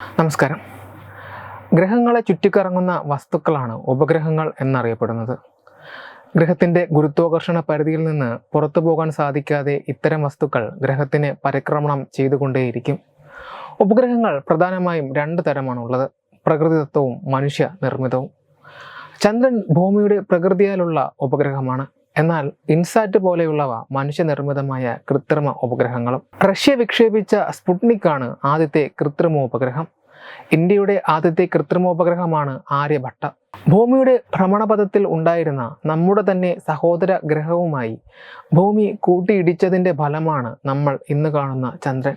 നമസ്കാരം. ഗ്രഹങ്ങളെ ചുറ്റിക്കറങ്ങുന്ന വസ്തുക്കളാണ് ഉപഗ്രഹങ്ങൾ എന്നറിയപ്പെടുന്നത്. ഗ്രഹത്തിന്റെ ഗുരുത്വാകർഷണ പരിധിയിൽ നിന്ന് പുറത്തു പോകാൻ സാധിക്കാതെ ഇത്തരം വസ്തുക്കൾ ഗ്രഹത്തിന് പരിക്രമണം ചെയ്തുകൊണ്ടേയിരിക്കും. ഉപഗ്രഹങ്ങൾ പ്രധാനമായും രണ്ട് തരമാണുള്ളത്. പ്രകൃതിദത്തവും മനുഷ്യ നിർമ്മിതവും. ചന്ദ്രൻ ഭൂമിയുടെ പ്രകൃതിയാലുള്ള ഉപഗ്രഹമാണ്. എന്നാൽ ഇൻസാറ്റ് പോലെയുള്ളവ മനുഷ്യനിർമ്മിതമായ കൃത്രിമ ഉപഗ്രഹങ്ങളും. റഷ്യ വിക്ഷേപിച്ച സ്പുട്നിക് ആണ് ആദ്യത്തെ കൃത്രിമ ഉപഗ്രഹം ഇന്ത്യയുടെ ആദ്യത്തെ കൃത്രിമോപഗ്രഹമാണ് ആര്യഭട്ട. ഭൂമിയുടെ ഭ്രമണപഥത്തിൽ ഉണ്ടായിരുന്ന നമ്മുടെ തന്നെ സഹോദര ഗ്രഹവുമായി ഭൂമി കൂട്ടിയിടിച്ചതിന്റെ ഫലമാണ് നമ്മൾ ഇന്ന് കാണുന്ന ചന്ദ്രൻ.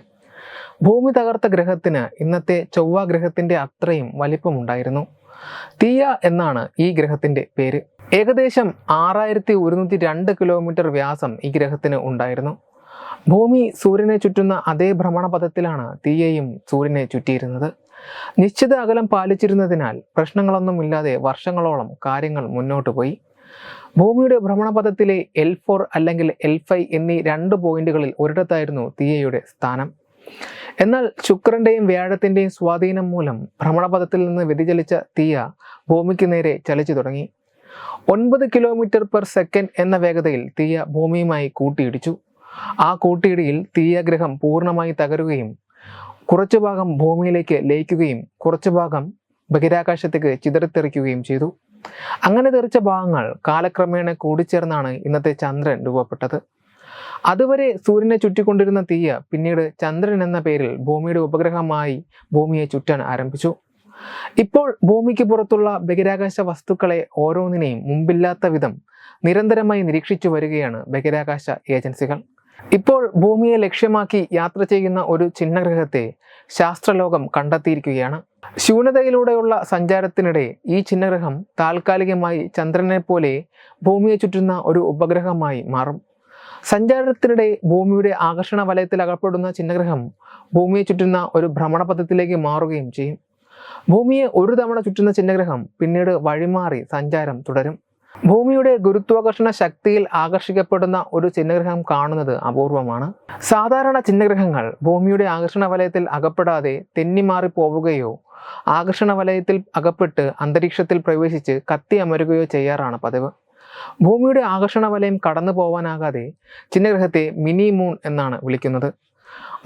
ഭൂമി തകർത്ത ഗ്രഹത്തിന് ഇന്നത്തെ ചൊവ്വ ഗ്രഹത്തിന്റെ അത്രയും വലിപ്പമുണ്ടായിരുന്നു. തീയ എന്നാണ് ഈ ഗ്രഹത്തിന്റെ പേര്. ഏകദേശം ആറായിരത്തി ഒരുന്നൂറ്റി രണ്ട് കിലോമീറ്റർ വ്യാസം ഈ ഗ്രഹത്തിന് ഉണ്ടായിരുന്നു. ഭൂമി സൂര്യനെ ചുറ്റുന്ന അതേ ഭ്രമണപഥത്തിലാണ് തീയയും സൂര്യനെ ചുറ്റിയിരുന്നത്. നിശ്ചിത അകലം പാലിച്ചിരുന്നതിനാൽ പ്രശ്നങ്ങളൊന്നുമില്ലാതെ വർഷങ്ങളോളം കാര്യങ്ങൾ മുന്നോട്ട് പോയി. ഭൂമിയുടെ ഭ്രമണപഥത്തിലെ എൽ ഫോർ അല്ലെങ്കിൽ എൽ ഫൈവ് എന്നീ രണ്ട് പോയിന്റുകളിൽ ഒരിടത്തായിരുന്നു തീയയുടെ സ്ഥാനം. എന്നാൽ ശുക്രന്റെയും വ്യാഴത്തിന്റെയും സ്വാധീനം മൂലം ഭ്രമണപഥത്തിൽ നിന്ന് വ്യതിചലിച്ച തീയ ഭൂമിക്ക് നേരെ ചലിച്ചു തുടങ്ങി. ഒൻപത് കിലോമീറ്റർ പെർ സെക്കൻഡ് എന്ന വേഗതയിൽ തീയ ഭൂമിയുമായി കൂട്ടിയിടിച്ചു. ആ കൂട്ടിയിടിയിൽ തീയഗ്രഹം പൂർണമായി തകരുകയും കുറച്ചു ഭാഗം ഭൂമിയിലേക്ക് ലയിക്കുകയും കുറച്ചു ഭാഗം ബഹിരാകാശത്തേക്ക് ചിതറിത്തെറിക്കുകയും ചെയ്തു. അങ്ങനെ തെറിച്ച ഭാഗങ്ങൾ കാലക്രമേണ കൂടിച്ചേർന്നാണ് ഇന്നത്തെ ചന്ദ്രൻ രൂപപ്പെട്ടത്. അതുവരെ സൂര്യനെ ചുറ്റിക്കൊണ്ടിരുന്ന തീയ പിന്നീട് ചന്ദ്രൻ എന്ന പേരിൽ ഭൂമിയുടെ ഉപഗ്രഹമായി ഭൂമിയെ ചുറ്റാൻ ആരംഭിച്ചു. ഇപ്പോൾ ഭൂമിക്ക് പുറത്തുള്ള ബഹിരാകാശ വസ്തുക്കളെ ഓരോന്നിനെയും മുമ്പില്ലാത്ത വിധം നിരന്തരമായി നിരീക്ഷിച്ചു വരികയാണ് ബഹിരാകാശ ഏജൻസികൾ. ഇപ്പോൾ ഭൂമിയെ ലക്ഷ്യമാക്കി യാത്ര ചെയ്യുന്ന ഒരു ചിഹ്നഗ്രഹത്തെ ശാസ്ത്രലോകം കണ്ടെത്തിയിരിക്കുകയാണ്. ശൂന്യതയിലൂടെയുള്ള സഞ്ചാരത്തിനിടെ ഈ ചിഹ്നഗ്രഹം താൽക്കാലികമായി ചന്ദ്രനെ പോലെ ഭൂമിയെ ചുറ്റുന്ന ഒരു ഉപഗ്രഹമായി മാറും. സഞ്ചാരത്തിനിടെ ഭൂമിയുടെ ആകർഷണ വലയത്തിൽ അകപ്പെടുന്ന ചിഹ്നഗ്രഹം ഭൂമിയെ ചുറ്റുന്ന ഒരു ഭ്രമണപഥത്തിലേക്ക് മാറുകയും ചെയ്യും. ഭൂമിയെ ഒരു തവണ ചുറ്റുന്ന ചിഹ്നഗ്രഹം പിന്നീട് വഴിമാറി സഞ്ചാരം തുടരും. ഭൂമിയുടെ ഗുരുത്വാകർഷണ ശക്തിയിൽ ആകർഷിക്കപ്പെടുന്ന ഒരു ചിഹ്നഗ്രഹം കാണുന്നത് അപൂർവമാണ്. സാധാരണ ചിഹ്നഗ്രഹങ്ങൾ ഭൂമിയുടെ ആകർഷണ വലയത്തിൽ അകപ്പെടാതെ തെന്നിമാറി പോവുകയോ ആകർഷണ വലയത്തിൽ അകപ്പെട്ട് അന്തരീക്ഷത്തിൽ പ്രവേശിച്ച് കത്തി അമരുകയോ ചെയ്യാറാണ് പതിവ്. ഭൂമിയുടെ ആകർഷണ വലയം കടന്നു പോവാനാകാതെ ചിന്നഗ്രഹത്തെ മിനി മൂൺ എന്നാണ് വിളിക്കുന്നത്.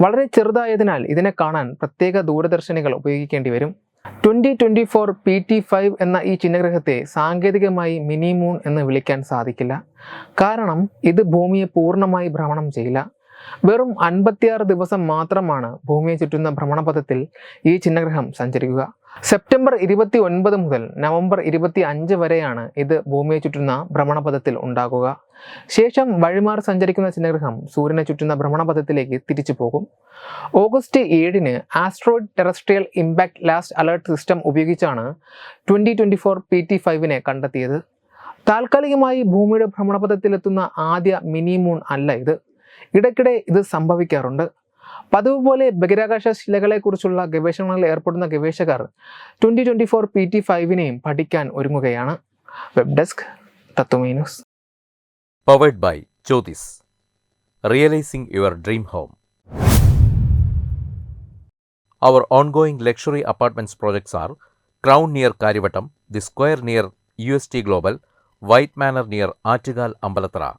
വളരെ ചെറുതായതിനാൽ ഇതിനെ കാണാൻ പ്രത്യേക ദൂരദർശിനികൾ ഉപയോഗിക്കേണ്ടി വരും. Twenty twenty four P T five എന്ന ഈ ചിഹ്നഗ്രഹത്തെ സാങ്കേതികമായി മിനി മൂൺ എന്ന് വിളിക്കാൻ സാധിക്കില്ല. കാരണം ഇത് ഭൂമിയെ പൂർണമായി ഭ്രമണം ചെയ്യില്ല. വെറും അൻപത്തിയാറ് ദിവസം മാത്രമാണ് ഭൂമിയെ ചുറ്റുന്ന ഭ്രമണപഥത്തിൽ ഈ ചിന്നഗ്രഹം സഞ്ചരിക്കുക. സെപ്റ്റംബർ ഇരുപത്തി ഒൻപത് മുതൽ നവംബർ ഇരുപത്തി അഞ്ച് വരെയാണ് ഇത് ഭൂമിയെ ചുറ്റുന്ന ഭ്രമണപഥത്തിൽ ഉണ്ടാകുക. ശേഷം വഴിമാറി സഞ്ചരിക്കുന്ന ചിഹ്നഗ്രഹം സൂര്യനെ ചുറ്റുന്ന ഭ്രമണപഥത്തിലേക്ക് തിരിച്ചു പോകും. ഓഗസ്റ്റ് ഏഴിന് asteroid terrestrial impact last alert system ഉപയോഗിച്ചാണ് twenty twenty four P T ഫൈവിനെ കണ്ടെത്തിയത്. താൽക്കാലികമായി ഭൂമിയുടെ ഭ്രമണപഥത്തിലെത്തുന്ന ആദ്യ മിനി മൂൺ അല്ല ഇത്. ഇടയ്ക്കിടെ ഇത് സംഭവിക്കാറുണ്ട്. പതിവ് ബഹിരാകാശ ശിലകളെക്കുറിച്ചുള്ള ഗവേഷണങ്ങളിൽ ഏർപ്പെടുന്ന ഗവേഷകർ twenty twenty four P T ഫൈവിനെയും പഠിക്കാൻ ഒരുങ്ങുകയാണ് web desk തത്വമേ news Powered by Jyotis. Realizing your dream home. Our ongoing luxury apartments projects are Crown near Karivattam, The Square near UST Global, White Manor near Achigal Ambalatra,